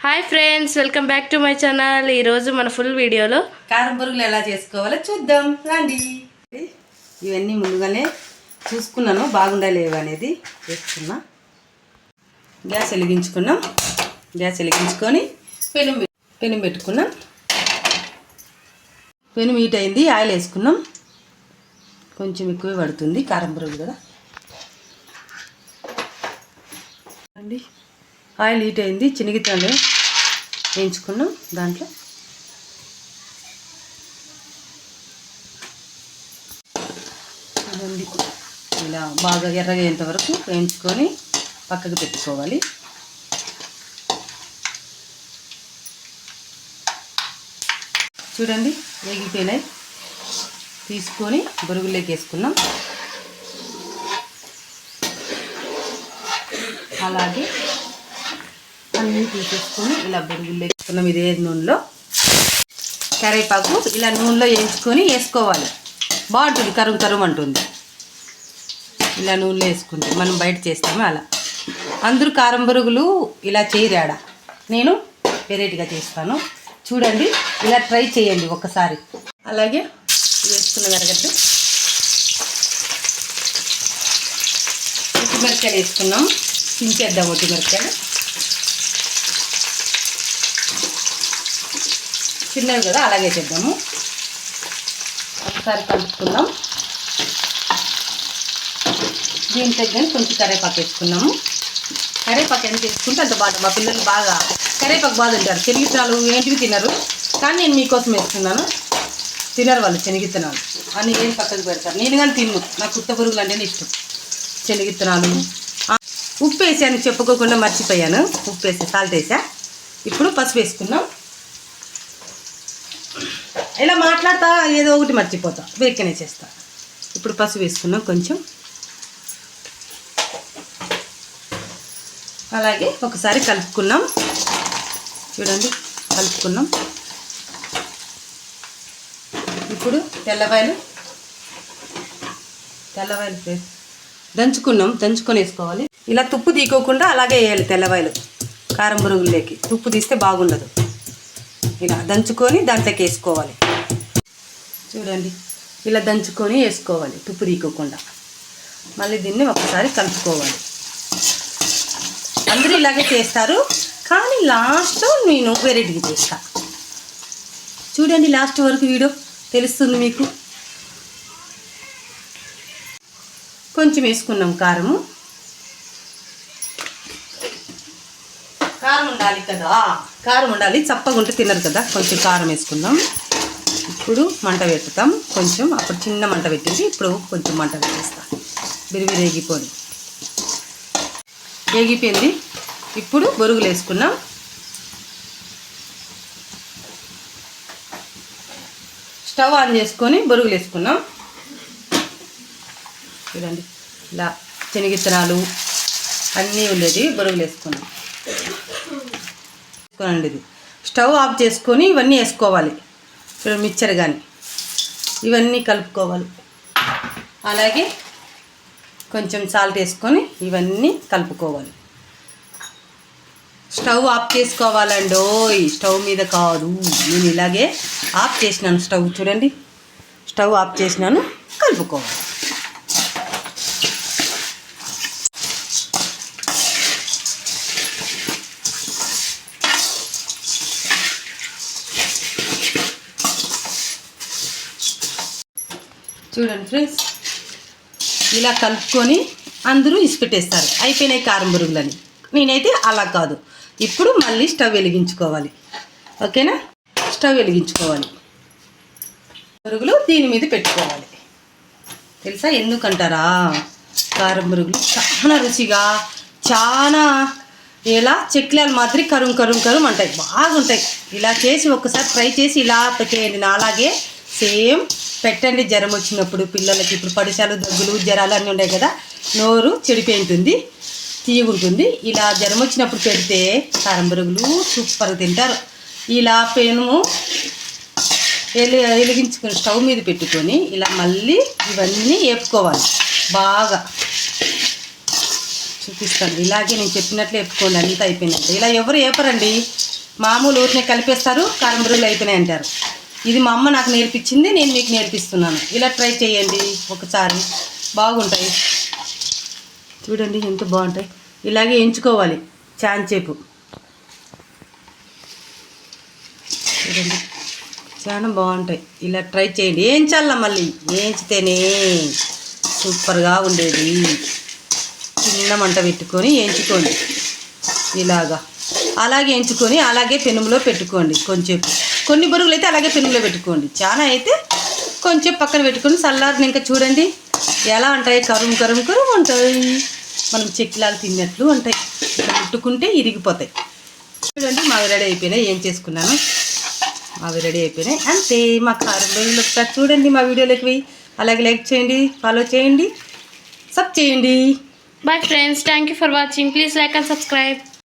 Hi friends welcome back to my channel. ఈరోజు మన full వీడియోలో కారం పురుగులు ఎలా చేసుకోవాలో చూద్దాం. రండి. ఇవన్నీ ముందుగానే చూసుకున్నాను. బాగుండా లేవు అనేది వేసుకున్నా గ్యాస్ వెలిగించుకున్నాం. గ్యాస్ వెలిగించుకొని పెనం పె- పెనం పెట్టుకున్నాం. పెనం హీట్ అయింది. ఆయిల్ వేసుకున్నాం. కొంచెం ఎక్కువే పడుతుంది కారం పురుగు కదా. అండి ఆయిల్ హీట్ అయింది చినిగితాలు వేయించుకున్నాం దాంట్లో. ఇలా బాగా ఎర్రగా అయ్యేంత వరకు వేయించుకొని పక్కకు పెట్టుకోవాలి. చూడండి వేగిపోయినాయి. తీసుకొని బొరుగులోకి వేసుకున్నాం. అలాగే అన్నీ తీసేసుకొని ఇలా బొరుగులు వేసుకున్నాం ఇదే నూనెలో. కరివేపాకు ఇలా నూనెలో వేయించుకొని వేసుకోవాలి. బాగుంటుంది కరుం కరుం అంటుంది. ఇలా నూనెలో వేసుకుంటే మనం బయట చేస్తాము అలా. అందరూ కారం బరుగులు ఇలా చేయరాడ నేను వెరైటీగా చేస్తాను. చూడండి ఇలా ట్రై చేయండి ఒకసారి. అలాగే వేసుకున్న వెరగడ్డు. మిరపకాయలు వేసుకున్నాం. చించేద్దాం ఒకటి మిరపకాయలు చిన్నవి కదా అలాగే చేద్దాము. ఒకసారి కలుపుకుందాం. దీని తగ్గని కొంచెం కరేపాకు వేసుకున్నాము కరేపాకు ఎంత వేసుకుంటే అంత బాగా మా పిల్లలు బాగా కరేపాకు బాగా తింటారు. చెనిగిత్తనాలు ఏంటివి తినరు. కానీ నేను మీకోసం వేసుకున్నాను. తినరు వాళ్ళు శనగిత్తనాలు. అన్ని ఏం పక్కకు పెడతారు. నేను కానీ తిన్ను. నాకు కుత్త పురుగులు అంటేనే ఇష్టం. శనగిత్తనాలు ఉప్పు వేసాను చెప్పుకోకుండా మర్చిపోయాను. ఉప్పు వేసా సాల్ట్ వేసా. ఇప్పుడు పసుపు వేసుకున్నాం ఇలా మాట్లాడతా ఏదో ఒకటి మర్చిపోతా. వేకనే చేస్తా. ఇప్పుడు పసుపు వేసుకున్నాం కొంచెం. అలాగే ఒకసారి కలుపుకున్నాం చూడండి కలుపుకున్నాం ఇప్పుడు తెల్లవాయలు. తెల్లవాయలు దంచుకున్నాం దంచుకొని వేసుకోవాలి. ఇలా తుప్పు తీకోకుండా అలాగే వేయాలి తెల్లవాయలు కారం పురుగుల్లోకి తుప్పు తీస్తే బాగుండదు. ఇలా దంచుకొని దాంట్లోకి వేసుకోవాలి. చూడండి ఇలా దంచుకొని వేసుకోవాలి తుప్పు తీకోకుండా మళ్ళీ దీన్ని ఒకసారి కలుపుకోవాలి. అందరూ ఇలాగే చేస్తారు కానీ లాస్ట్ నేను వెరైటీగా చేస్తా. చూడండి లాస్ట్ వరకు వీడియో తెలుస్తుంది మీకు. కొంచెం వేసుకున్నాం కారము. కారం ఉండాలి కదా. కారం ఉండాలి చప్పగుంటే తినరు కదా. కొంచెం కారం వేసుకుందాం. ఇప్పుడు మంట పెట్టుతాం కొంచెం అప్పుడు చిన్న మంట పెట్టింది ఇప్పుడు కొంచెం మంట పెట్టేస్తాం బిరివిరి వేగిపోయి వేగిపోయింది ఇప్పుడు బొరుగులు వేసుకున్నాం స్టవ్ ఆన్ చేసుకొని బొరుగులు వేసుకున్నాం చూడండి ఇలా శనగిత్తనాలు అన్నీ ఉండేది బొరుగులు వేసుకున్నాం వేసుకోనండి ఇది. స్టవ్ ఆఫ్ చేసుకొని ఇవన్నీ వేసుకోవాలి. చూడండి మిక్చర్ కానీ ఇవన్నీ కలుపుకోవాలి. అలాగే కొంచెం సాల్ట్ వేసుకొని ఇవన్నీ కలుపుకోవాలి. Stove off చేసుకోవాలండో. స్టవ్ మీద కాదు. నేను ఇలాగే ఆఫ్ చేసినాను స్టవ్ చూడండి. స్టవ్ ఆఫ్ చేసినాను కలుపుకోవాలి. చూడండి ఫ్రెండ్స్. ఇలా కలుపుకొని అందరూ ఇసిపెట్టేస్తారు అయిపోయినాయి కారం బురుగులని. నేనైతే అలా కాదు. ఇప్పుడు మళ్ళీ స్టవ్ వెలిగించుకోవాలి. ఓకేనా? స్టవ్ వెలిగించుకోవాలి. బురుగులు దీని మీద పెట్టుకోవాలి. తెలుసా? ఎందుకంటారా? కారం బురుగులు చాలా రుచిగా చాలా ఇలా చెక్లాలు మాదిరి కరుం కరుం కరుం అంటాయి. బాగుంటాయి. ఇలా చేసి ఒక్కసారి ట్రై చేసి ఇలా చేయండి అలాగే సేమ్ పెట్టండి జ్వరం వచ్చినప్పుడు పిల్లలకి ఇప్పుడు పడిశాలు దగ్గులు జ్వరాలు అన్నీ ఉన్నాయి కదా నోరు చెడిపోయి ఉంటుంది తీయగుంటుంది. ఇలా జ్వరం వచ్చినప్పుడు పెడితే కారం బురుగులు సూపర్గా తింటారు. ఇలా పెను వెలి వెలిగించుకొని స్టవ్ మీద పెట్టుకొని ఇలా మళ్ళీ ఇవన్నీ వేపుకోవాలి. బాగా చూపిస్తాను. ఇలాగే నేను చెప్పినట్లు వేపుకోండి. అంతా అయిపోయినట్టు ఇలా ఎవరు వేపరండి? మామూలు ఊరినే కలిపేస్తారు కారంబరుగులు అయిపోయినాయి అంటారు. ఇది మా అమ్మ నాకు నేర్పించింది నేను మీకు నేర్పిస్తున్నాను. ఇలా ట్రై చేయండి ఒకసారి. బాగుంటాయి. చూడండి ఎంత బాగుంటాయి. ఇలాగే ఎంచుకోవాలి చాంచేపు చూడండి చాలా బాగుంటాయి. ఇలా ట్రై చేయండి. ఏంచాల మళ్ళీ? ఏంచితేనే సూపర్గా ఉండేది. చిన్న మంట పెట్టుకొని ఎంచుకోండి. ఇలాగా. అలాగే ఎంచుకొని అలాగే పెనుములో పెట్టుకోండి కొంచెం. కొన్ని బరువులు అయితే అలాగే పెనుగులో పెట్టుకోండి. చాలా అయితే కొంచెం పక్కన పెట్టుకొని చల్లారిని ఇంకా చూడండి. ఎలా ఉంటాయి? కరుము కరుము కరుము ఉంటాయి. మనం చెక్కిలాలు తిన్నట్లు ఉంటాయి. ఇట్లా ముట్టుకుంటే ఇరిగిపోతాయి. చూడండి మావి రెడీ అయిపోయినాయి. ఏం చేసుకున్నాను? మావి రెడీ అయిపోయినాయి. అంతే మా కారం రోజులు ఒకసారి చూడండి మా వీడియోలోకి పోయి. అలాగే లైక్ చేయండి ఫాలో చేయండి సబ్ చేయండి. Bye friends thank you for watching please like and subscribe